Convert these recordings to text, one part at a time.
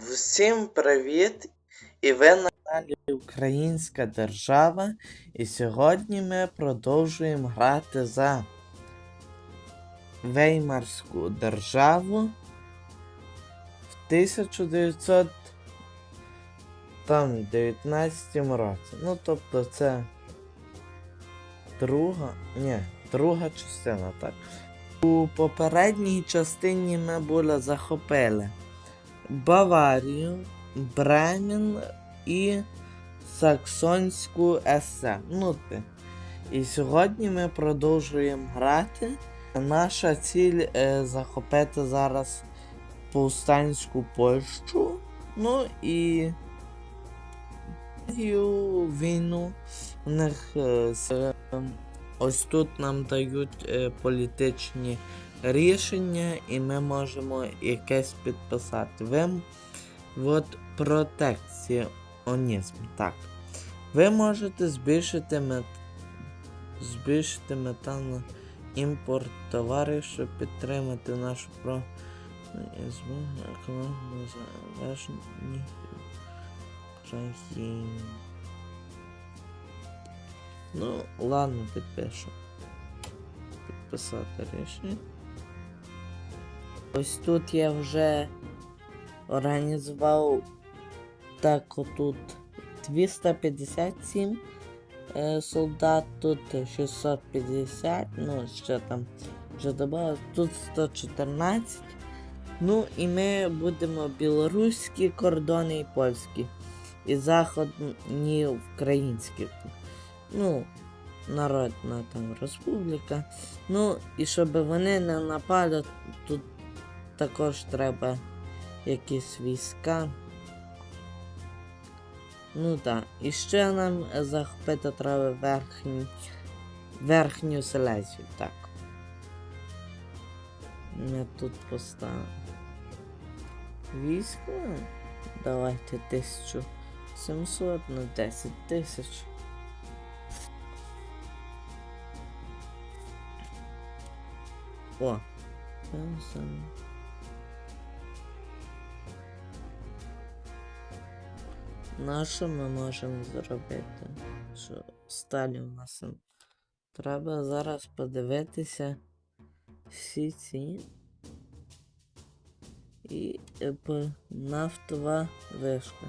Всім привіт! І ви на каналі Українська Держава. І сьогодні ми продовжуємо грати за Веймарську державу в 1919 році. Ну, тобто це друга. Ні, друга частина, так. У попередній частині ми були захопили. Баварію, Бремен і Саксонську есе. Ну ти. І сьогодні ми продовжуємо грати. Наша ціль е, захопити зараз повстанську Польщу. Ну і війну. У них е, ось тут нам дають е, політичні рішення, і ми можемо якесь підписати. Ви от протекціонізм. Так. Ви можете збільшити мет... збільшити мета імпорт товарів, щоб підтримати нашу про економіку залежні країн. Ну, ладно, підпишу. Підписати рішення. Ось тут я вже організував так отут 257 е, солдат, тут 650, ну що там вже додав, тут 114. Ну і ми будемо білоруські кордони і польські. І західні українські. Ну, народна там республіка. Ну, і щоб вони не напали, тут також треба якісь війська. Ну так. І ще нам захопити треба верхню, верхню Селезію. Так. Ми тут поставимо. Військо. Давайте 1700 на 10 тисяч. О. На що ми можемо зробити? Що сталі в нас треба зараз подивитися всі ці і е, нафтова вишка.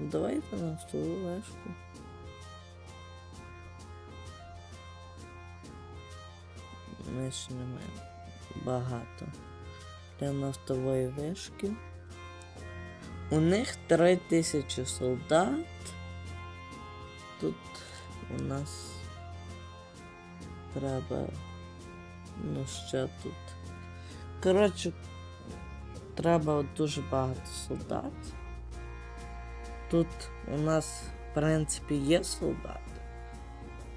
Ну, Давайте нафтову вишку. Ми ще не маємо багато. Для нафтової вишки. У них 3000 солдат. Тут у нас треба. Ну що тут? Коротше, треба дуже багато солдат. Тут у нас, в принципі, є солдати.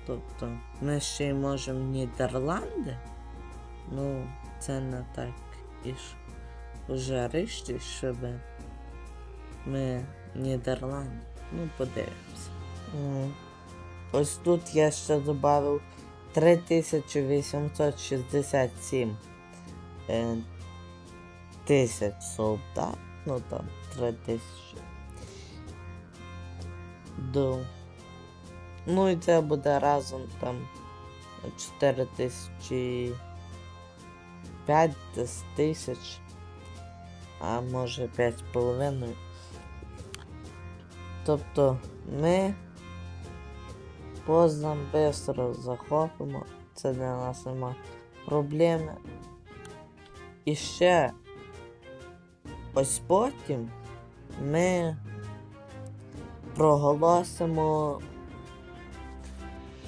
Тобто ми ще й можемо Нідерланди. Ну, це не так і ж уже рішті, щоб ми Нідерланди. Ну, подивимося. М. Ось тут я ще додав 3867 е, тисяч солдат. Ну там 3000. До. Ну і це буде разом там 4000 5 тисяч. А може 5,5. Тобто ми Позnan бистро захопимо. Це для нас нема проблеми. І ще ось потім ми проголосимо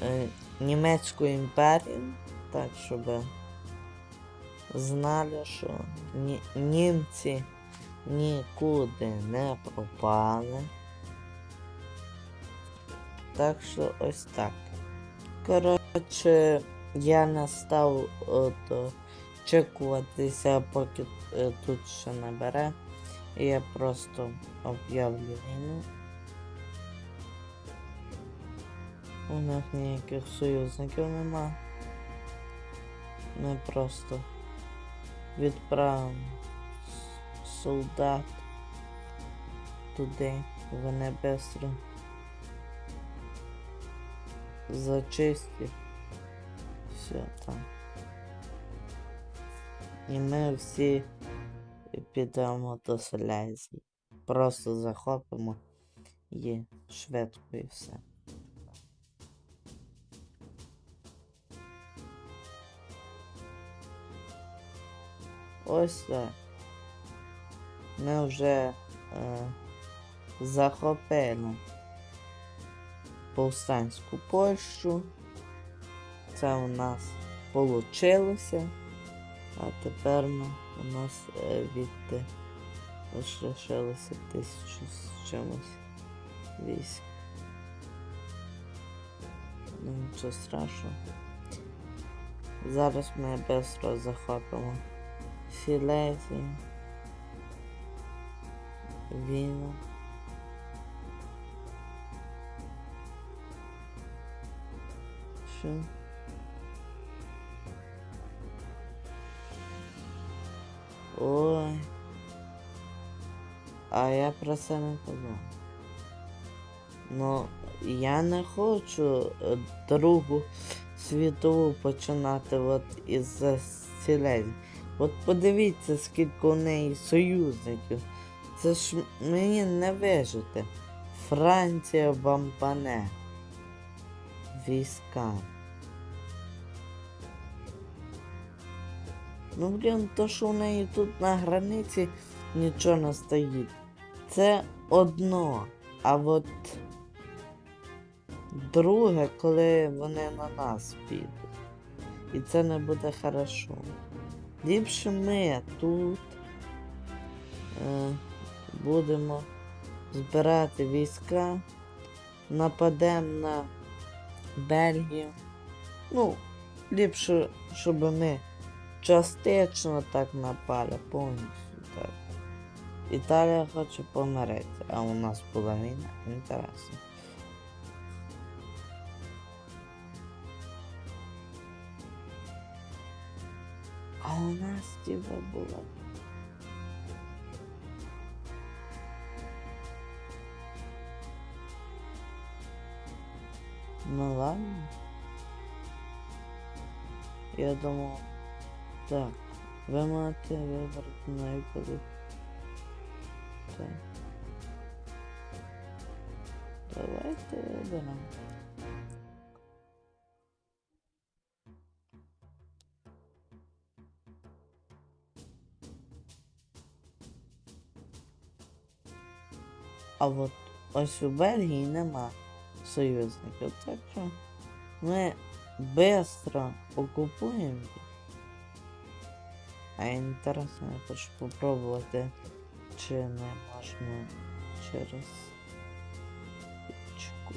е, Німецьку імперію, так, щоб знали, що ні, німці нікуди не пропали. Так що ось так. Коротше, я не став от, чекуватися, поки е, тут ще набере. І я просто об'явлю війну. У них ніяких союзників нема. Ми просто відправимо солдат туди. Вони быстро зачистять. Все там. І ми всі підемо до Селезії. Просто захопимо і швидко і все. Ось так. Ми вже е, захопили повстанську Польщу. Це у нас получилося. А тепер ми, у нас е, від лишилося тисячу з чимось військ. Ну, нічого страшного. Зараз ми швидко захопимо Сілезію. Віну. Що? Ой. А я про це не казав. Ну, я не хочу е, Другу світову починати от із Сілезії. От подивіться, скільки у неї союзників. Це ж мені не вижити. Франція бампане. Війська. Ну, блін, то, що у неї тут на границі нічого не стоїть. Це одно. А от друге, коли вони на нас підуть. І це не буде хорошо. Ліпше ми тут е, будемо збирати війська, нападемо на Бельгію. Ну, ліпше, щоб ми частично так напали, повністю так. Італія хоче помиритися, а у нас була війна, інтересно. А у нас типа була. Ну ладно. Я думав. Так, ви маєте вибрати найкуди. Так. Давайте виберемо. А от ось у Бельгії нема союзників, так що ми швидко окупуємо їх. А інтересно, я хочу попробувати, чи не можна через річку.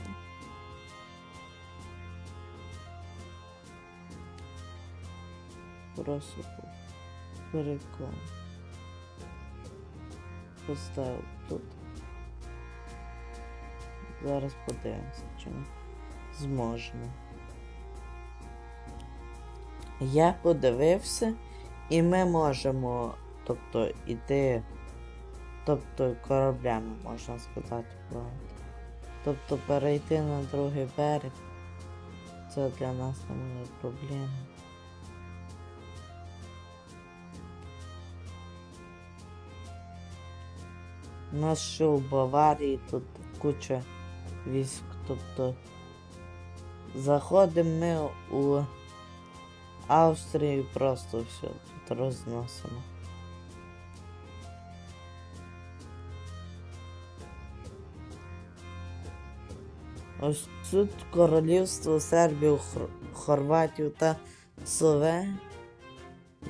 Просто по- Поставив тут. Зараз подивимося, чи ми зможемо. Я подивився, і ми можемо, тобто, іти, тобто кораблями, можна сказати, правильно. Тобто перейти на другий берег. Це для нас не буде проблеми. У нас ще у Баварії тут куча військ, тобто заходимо ми у Австрію просто все тут розносимо. Ось тут королівство Сербію, Хор- Хорватію та Словенію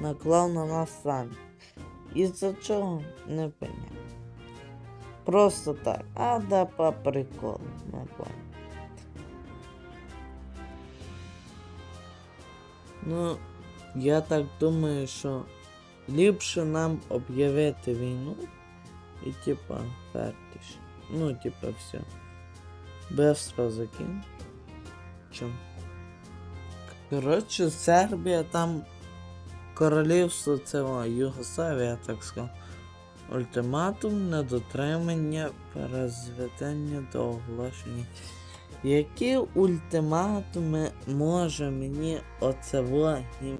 наклав на нас самі. І за чого не понятно. Просто так. А да по приколу, не. Ну, я так думаю, що ліпше нам об'явити війну і типа фертиш. Ну, типа все. Быстро закинь. Чим? Коротше, Сербія там королівство це Югославія, так сказав. Ультиматум недотримання перезведення до оголошення. Які ультиматуми може мені оцево гімно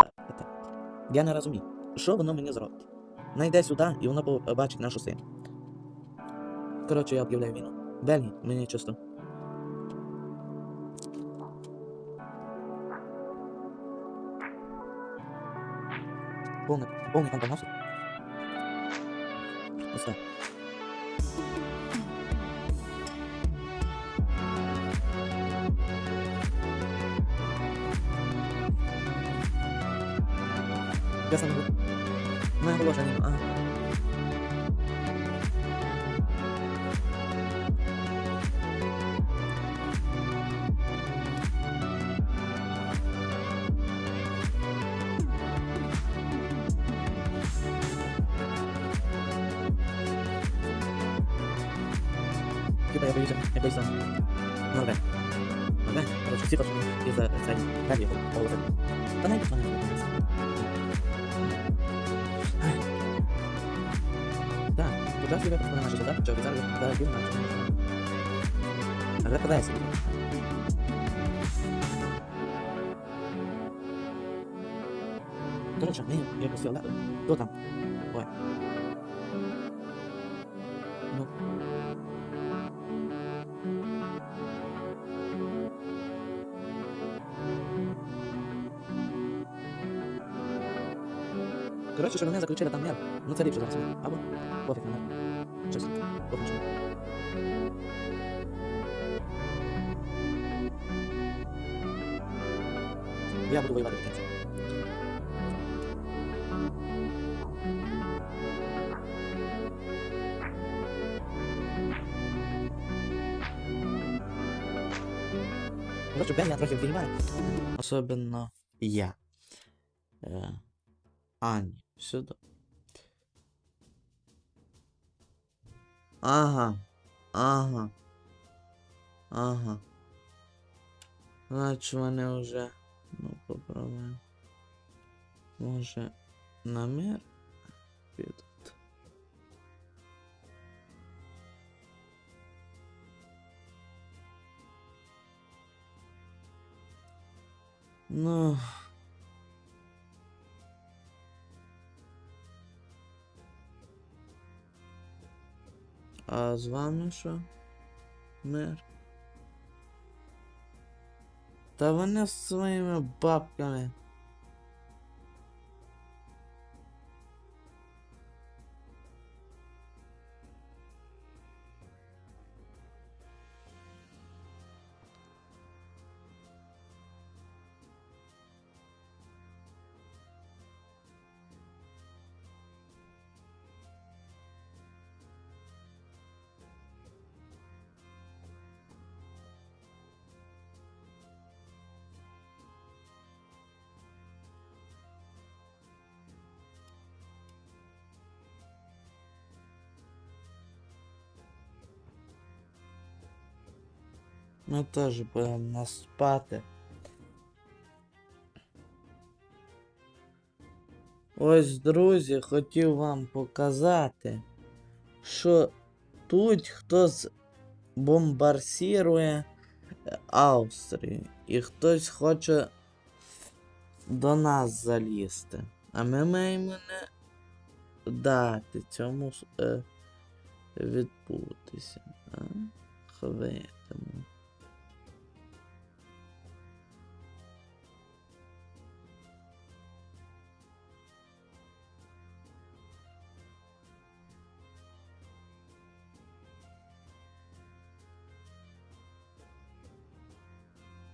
ставити? Я не розумію, що воно мені зробить. Найде сюди і воно побачить нашу силу. Коротше, я об'являю війну. Бельгії, мені чисто. Повний, повний там поносить. Ось так. Я сам буду. Моє оголошення. Окей, коротше, всі хочуть із за цей далі оголосити. Та найдуть вони. Так, почав себе на наші задачі, що обіцяли зараз він наче. Але подається. До речі, ні, якось фіолетово. Хто там? Коротше, що мене заключили там мер. Ну це ліпше зараз. Або пофіг на мер. Чесно. Пофіг на мер. Я буду воювати до кінця. Коротше, Бен я трохи вбігаю. Особенно я. Е, Ані, сюди. Ага. Ага. Ага. Значить вони вже. Ну, попробуємо. Може на мир підуть. Ну. А з вами що? Мир? Та вони з своїми бабками. Ми теж будемо нас спати. Ось, друзі, хотів вам показати, що тут хтось бомбарсірує Австрію і хтось хоче до нас залізти. А ми маємо не дати цьому е, відбутися. Хвитимо.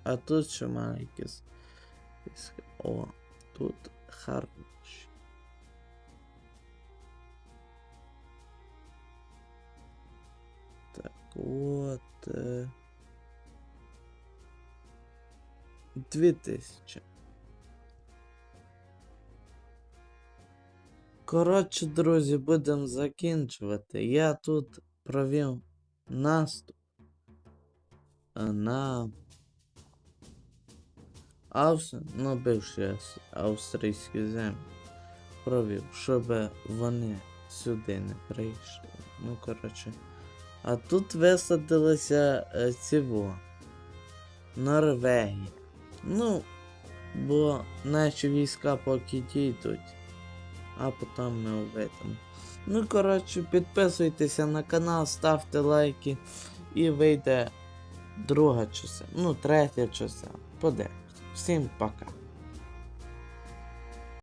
А тут ще має якісь. О, тут хороші. Так, от. Е... Дві тисячі. Коротше, друзі, будемо закінчувати. Я тут провів наступ е, на Авс... ну, бивші австрійські землі провів, щоб вони сюди не прийшли. Ну, коротше. А тут висадилися е, ціво. Норвегія. Ну, бо наші війська поки дійдуть, а потім ми увидимо. Ну, коротше, підписуйтеся на канал, ставте лайки і вийде друга частина. Ну, третя частина. Подивимось. Всім пока.